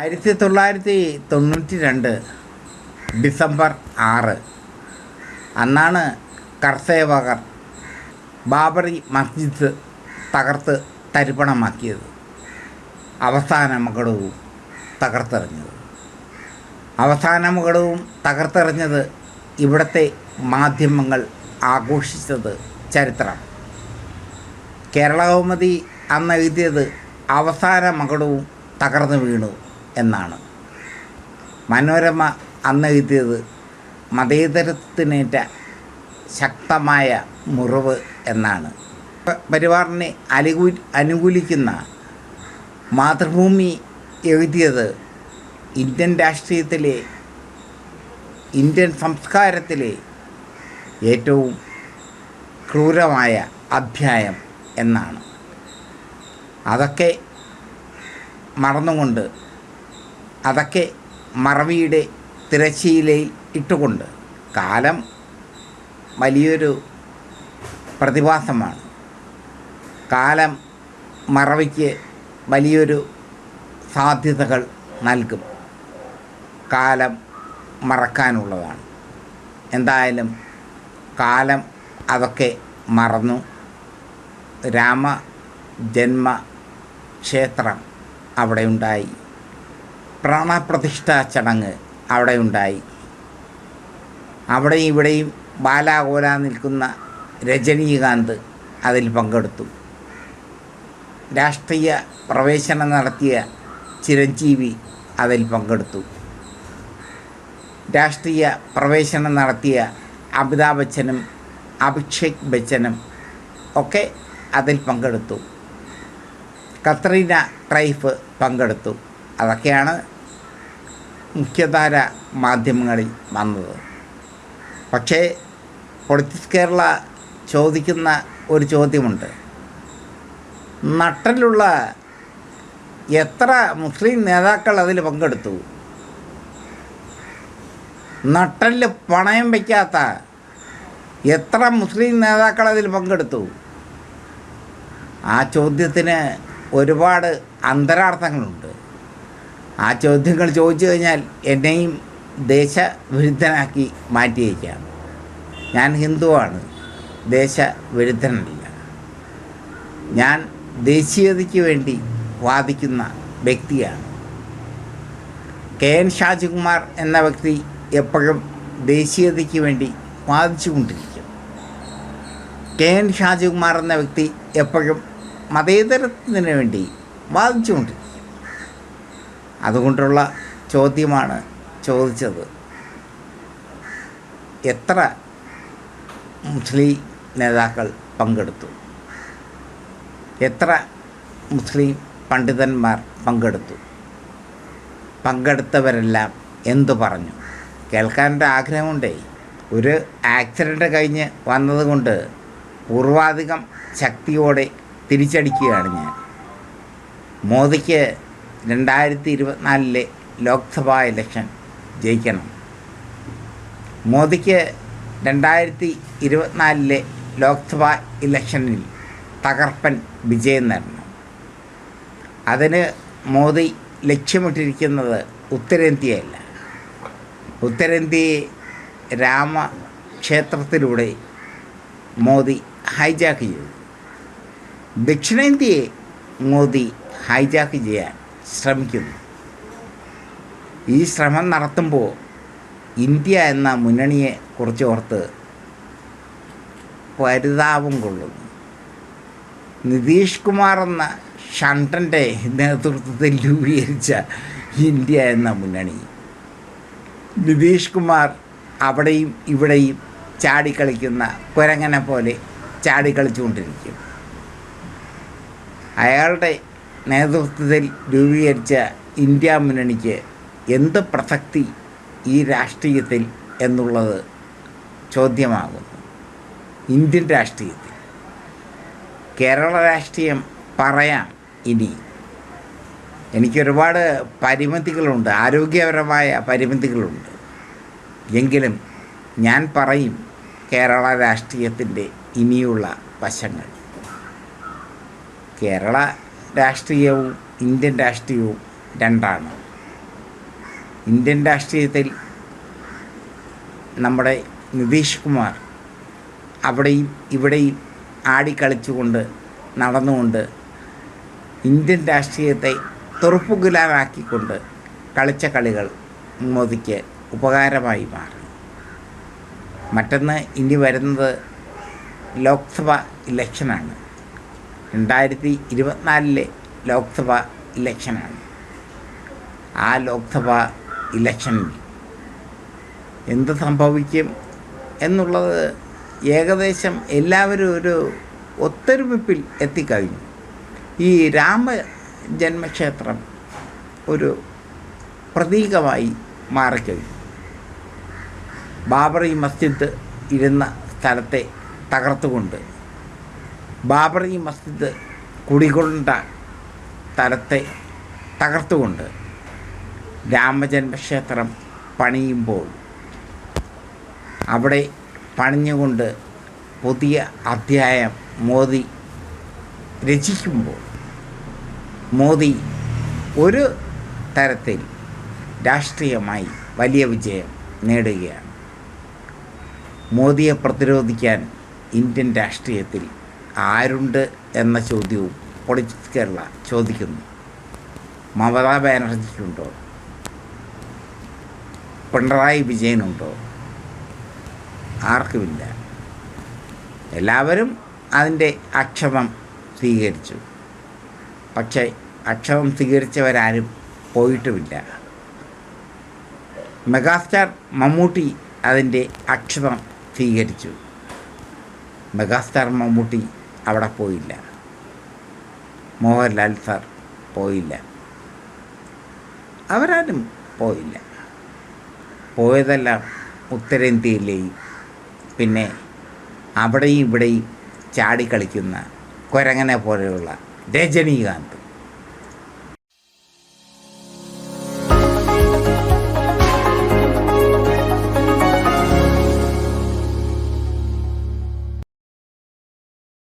ആയിരത്തി തൊള്ളായിരത്തി തൊണ്ണൂറ്റി രണ്ട് ഡിസംബർ ആറ്. അന്നാണ് കർസേവകർ ബാബറി മസ്ജിദ് തകർത്ത് തരിപ്പണമാക്കിയത്. അവസാന മകടവും തകർത്തെറിഞ്ഞത്. അവസാന മകടവും തകർത്തെറിഞ്ഞത് ഇവിടുത്തെ മാധ്യമങ്ങൾ ആഘോഷിച്ചത് ചരിത്രം. കേരളകൗമതി അന്ന് എഴുതിയത് അവസാന മകടവും തകർന്നു വീണു. എന്നാണ്. മനോരമ അന്ന് എഴുതിയത് മതേതരത്തിനേറ്റ ശക്തമായ മുറിവ് എന്നാണ്. പരിവാറിനെ അനുകൂ അനുകൂലിക്കുന്ന മാതൃഭൂമി എഴുതിയത് ഇന്ത്യൻ രാഷ്ട്രീയത്തിലെ ഇന്ത്യൻ സംസ്കാരത്തിലെ ഏറ്റവും ക്രൂരമായ അധ്യായം എന്നാണ്. അതൊക്കെ മറന്നുകൊണ്ട് അതൊക്കെ മറവിയുടെ തിരശ്ശീലയിൽ ഇട്ടുകൊണ്ട് കാലം വലിയൊരു പ്രതിഭാസമാണ്. കാലം മറവിക്ക് വലിയൊരു സാധ്യതകൾ നൽകും. കാലം മറക്കാനുള്ളതാണ്. എന്തായാലും കാലം അതൊക്കെ മറന്നു. രാമ ജന്മ ക്ഷേത്രം അവിടെ ഉണ്ടായി. പ്രാണപ്രതിഷ്ഠാ ചടങ്ങ് അവിടെ ഉണ്ടായി. അവിടെയും ഇവിടെയും ബാലാകോല നിൽക്കുന്ന രജനീകാന്ത് അതിൽ പങ്കെടുത്തു. രാഷ്ട്രീയ പ്രവേശനം നടത്തിയ ചിരഞ്ജീവി അതിൽ പങ്കെടുത്തു. രാഷ്ട്രീയ പ്രവേശനം നടത്തിയ അമിതാഭ് ബച്ചനും അഭിഷേക് ബച്ചനും ഒക്കെ അതിൽ പങ്കെടുത്തു. കത്രീന ട്രൈഫ് പങ്കെടുത്തു. അതൊക്കെയാണ് മുഖ്യധാര മാധ്യമങ്ങളിൽ വന്നത്. പക്ഷേ പൊളിറ്റിക്സ് കേരള ചോദിക്കുന്ന ഒരു ചോദ്യമുണ്ട്. നട്ടലുള്ള എത്ര മുസ്ലിം നേതാക്കൾ അതിൽ പങ്കെടുത്തു? നട്ടലിൽ പണയം വയ്ക്കാത്ത എത്ര മുസ്ലിം നേതാക്കൾ അതിൽ പങ്കെടുത്തു? ആ ചോദ്യത്തിന് ഒരുപാട് അന്തരാർത്ഥങ്ങളുണ്ട്. ആ ചോദ്യങ്ങൾ ചോദിച്ചു കഴിഞ്ഞാൽ എന്നെയും ദേശവിരുദ്ധനാക്കി മാറ്റിയേക്കാം. ഞാൻ ഹിന്ദുവാണ്. ദേശവിരുദ്ധനല്ല. ഞാൻ ദേശീയതയ്ക്ക് വേണ്ടി വാദിക്കുന്ന വ്യക്തിയാണ്. കെ എൻ ഷാജികുമാർ എന്ന വ്യക്തി എപ്പോഴും ദേശീയതയ്ക്ക് വേണ്ടി വാദിച്ചുകൊണ്ടിരിക്കും. കെ എൻ ഷാജികുമാർ എന്ന വ്യക്തി എപ്പോഴും മതേതരത്തിന് വേണ്ടി വാദിച്ചുകൊണ്ടിരിക്കും. അതുകൊണ്ടുള്ള ചോദ്യമാണ് ചോദിച്ചത്. എത്ര മുസ്ലിം നേതാക്കൾ പങ്കെടുത്തു? എത്ര മുസ്ലിം പണ്ഡിതന്മാർ പങ്കെടുത്തു? പങ്കെടുത്തവരെല്ലാം എന്തു പറഞ്ഞു? കേൾക്കാനൊരു ആഗ്രഹമുണ്ടേ? ഒരു ആക്സിഡന്റ് കഴിഞ്ഞ് വന്നതുകൊണ്ട് പൂർവാധികം ശക്തിയോടെ തിരിച്ചടിക്കുകയാണ് ഞാൻ. മോദിക്ക് രണ്ടായിരത്തി ഇരുപത്തിനാലിലെ ലോക്സഭാ ഇലക്ഷൻ ജയിക്കണം. മോദിക്ക് രണ്ടായിരത്തി ഇരുപത്തിനാലിലെ ലോക്സഭാ ഇലക്ഷനിൽ തകർപ്പൻ വിജയം നേടണം. അതിന് മോദി ലക്ഷ്യമിട്ടിരിക്കുന്നത് ഉത്തരേന്ത്യയല്ല. ഉത്തരേന്ത്യയെ രാമക്ഷേത്രത്തിലൂടെ മോദി ഹൈജാക്ക് ചെയ്തു. ദക്ഷിണേന്ത്യയെ മോദി ഹൈജാക്ക് ചെയ്യാൻ ശ്രമിക്കുന്നു. ഈ ശ്രമം നടത്തുമ്പോൾ ഇന്ത്യ എന്ന മുന്നണിയെ കുറിച്ച് ഓർത്ത് പരിതാപം കൊള്ളുന്നു. നിതീഷ് കുമാർ എന്ന ഷണ്ടന്റെ നേതൃത്വത്തിൽ രൂപീകരിച്ച ഇന്ത്യ എന്ന മുന്നണി. നിതീഷ് കുമാർ അവിടെയും ഇവിടെയും ചാടിക്കളിക്കുന്ന കുരങ്ങനെ പോലെ ചാടിക്കളിച്ചുകൊണ്ടിരിക്കും. അയാളുടെ നേതൃത്വത്തിൽ രൂപീകരിച്ച ഇന്ത്യ മുന്നണിക്ക് എന്ത് പ്രസക്തി ഈ രാഷ്ട്രീയത്തിൽ എന്നുള്ളത് ചോദ്യമാകുന്നു. ഇന്ത്യൻ രാഷ്ട്രീയത്തിൽ. കേരള രാഷ്ട്രീയം പറയാം ഇനി. എനിക്കൊരുപാട് പരിമിതികളുണ്ട് ആരോഗ്യപരമായ പരിമിതികളുണ്ട്. എങ്കിലും ഞാൻ പറയും കേരള രാഷ്ട്രീയത്തിന്റെ ഇനിയുള്ള വശങ്ങൾ. കേരള രാഷ്ട്രീയവും ഇന്ത്യൻ രാഷ്ട്രീയവും രണ്ടാണ്. ഇന്ത്യൻ രാഷ്ട്രീയത്തിൽ നമ്മുടെ നിതീഷ് കുമാർ അവിടെയും ഇവിടെയും ആടിക്കളിച്ചുകൊണ്ട് നടന്നുകൊണ്ട് ഇന്ത്യൻ രാഷ്ട്രീയത്തെ തുറപ്പുകുലാറാക്കിക്കൊണ്ട് കളിച്ച കളികൾ മോദിക്ക് ഉപകാരമായി മാറി. മറ്റൊന്ന് ഇനി വരുന്നത് ലോക്സഭ ഇലക്ഷനാണ്. രണ്ടായിരത്തി ഇരുപത്തിനാലിലെ ലോക്സഭ ഇലക്ഷനാണ്. ആ ലോക്സഭ ഇലക്ഷനിൽ എന്ത് സംഭവിക്കും എന്നുള്ളത് ഏകദേശം എല്ലാവരും ഒരു ഒത്തൊരുമിപ്പിൽ എത്തിക്കഴിഞ്ഞു. ഈ രാമ ജന്മക്ഷേത്രം ഒരു പ്രതീകമായി മാറിക്കഴിഞ്ഞു. ബാബറി മസ്ജിദ് ഇരുന്ന സ്ഥലത്തെ തകർത്തുകൊണ്ട് ബാബറി മസ്ജിദ് കുടികൊണ്ട തലത്തെ തകർത്തുകൊണ്ട് രാമജന്മക്ഷേത്രം പണിയുമ്പോൾ അവിടെ പണിഞ്ഞുകൊണ്ട് പുതിയ അധ്യായം മോദി രചിക്കുമ്പോൾ മോദി ഒരു തരത്തിൽ രാഷ്ട്രീയമായി വലിയ വിജയം നേടുകയാണ്. മോദിയെ പ്രതിരോധിക്കാൻ ഇന്ത്യൻ രാഷ്ട്രീയത്തിൽ ആരുണ്ട് എന്ന ചോദ്യവും പൊളിറ്റിക്സ് കേരള ചോദിക്കുന്നു. മമതാ ബാനർജിക്കുണ്ടോ പിണറായി വിജയനുണ്ടോ? ആർക്കുമില്ല. എല്ലാവരും അതിന്റെ അക്ഷമം സ്വീകരിച്ചു. പക്ഷേ അക്ഷമം സ്വീകരിച്ചവരാരും പോയിട്ടുമില്ല. മെഗാസ്റ്റാർ മമ്മൂട്ടി അതിന്റെ അക്ഷമം സ്വീകരിച്ചു. മെഗാസ്റ്റാർ മമ്മൂട്ടി അവിടെ പോയില്ല. മോഹൻലാൽ സാർ പോയില്ല. അവരാരും പോയില്ല. പോയതെല്ലാം ഉത്തരേന്ത്യയിലെയും പിന്നെ അവിടെയും ഇവിടെയും ചാടിക്കളിക്കുന്ന കുരങ്ങനെ പോലെയുള്ള രജനീകാന്ത്.